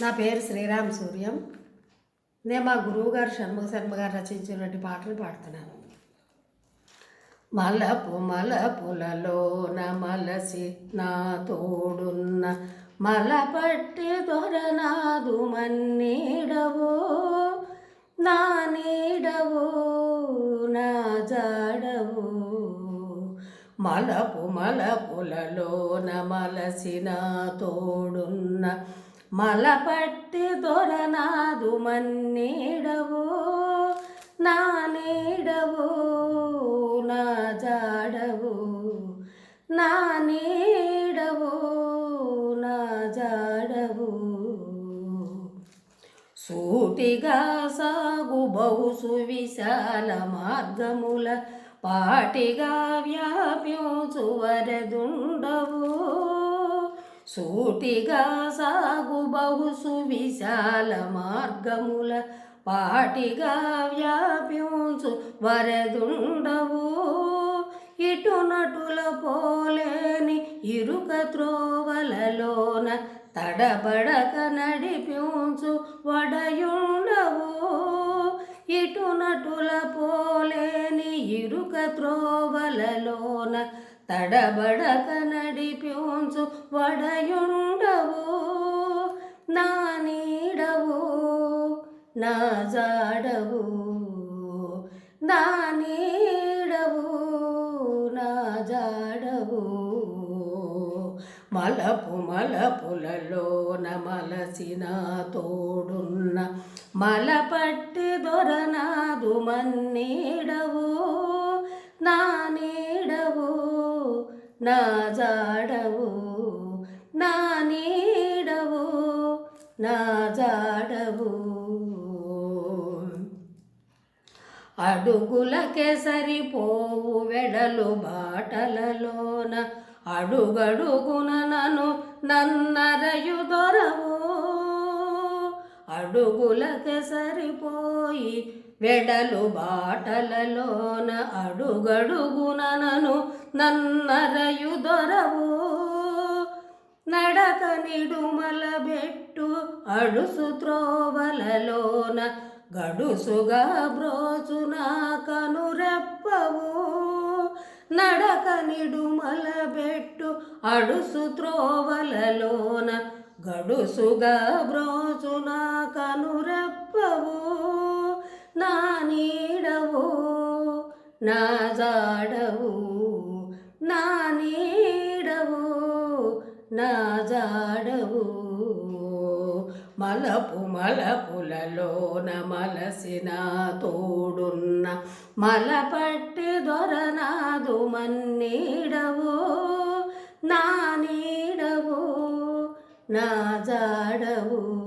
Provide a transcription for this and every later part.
నా పేరు శ్రీరామ్ సూర్యం. నేను మా గురువుగారు షణ్ముఖ శర్మ గారు రచించినటువంటి పాటలు పాడుతున్నాను. మలపు మలపులలో మలసి నా తోడున్న మలపట్టి దొరనాదు మన్నీడవో నా నీడవో నా జాడవో. మలపు మలపులలోన మలసిన తోడున్న మలపట్టి దొరనాదు మన్నీడవో నా నీడవో నా జాడవో నా నీడవో నా జాడవో. సూటిగా సాగు బహు సువిశాల మార్గముల పాటిగా వ్యాపించు వరదుండవు సూటిగా సాగు బహుసు విశాల మార్గముల పాటిగా వ్యాపించు వరదుండవు. ఇటు నటుల పోలేని ఇరుక త్రోవలలోన తడబడక నడిపించు వడయుండవు. ఇటు నటుల పోలేని ఇరుక త్రోవలలోన తడబడక నడిపించు వడయుండవు నా నీడవు నా జాడవు నా నీడవు నా జాడవు. మలపు మలపులలోన మలసిన తోడున్న మలపట్టి దొరనాదు మన్నీడవు నా నా జాడవు నా నీడవు నా జాడవు. అడుగులకే సరిపోవు వెడలు బాటలలోన అడుగడుగున నన్ను నన్నరయు దొరవు. అడుగులకే సరిపోయి వెడలు బాటలలోన అడుగడుగున నన్ను నన్నరయు దొరవు. నడక నిడుమల బెట్టు అడుసు త్రోవలలోన గడుసుగా బ్రోచున కనురెప్పవు. నడక నిడుమల బెట్టు అడుసు త్రోవలలోన గడుసుగా బ్రోచున కనురెప్పవు. నా నీడవు నా జాడవు. నా నీడవు నా జాడవు. మలపు మలపులలోన మలసిన తోడున్న మలపట్టి దొరనాదు మన్నీడవు. నా నీడవు నా జాడవు.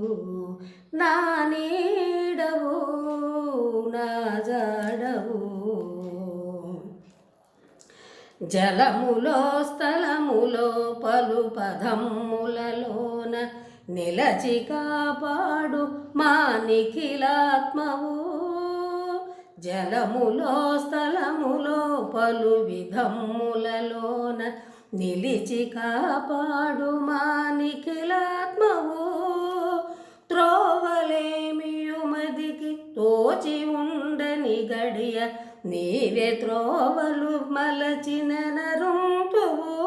నా నీడవు నా జలములో స్థలములో పలు పదములలోన నిలచి కాపాడు మా నిఖిలాత్మవు. జలములో స్థలములో పలు విధములలోన నిలిచి కాపాడు మా నిఖిలాత్మవు. త్రోవలేమియుమదికి తోచి ఉండు గడియ నీవే త్రోవలు మలచిన నరుంతువు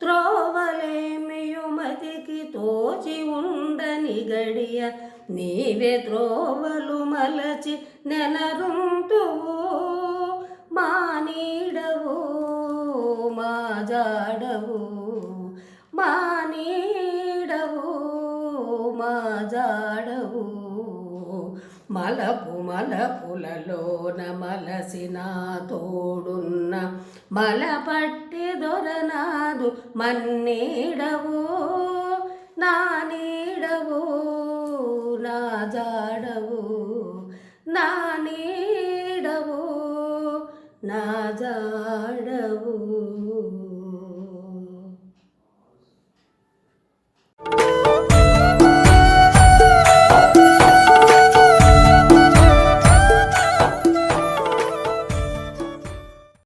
త్రోవలేమియుమతికి తోచి ఉండని గడియ నీవే త్రోవలు మలచి నెలరుంతువు మా నీడవు మా జాడవు మా నీడవు మా జాడవు. మలపు మలపులలోన మలసిన తోడున్న మలపట్టి దొరనాదు మన్నీడవు నా నీడవు నా జాడవు నా నీడవో నా జాడవో.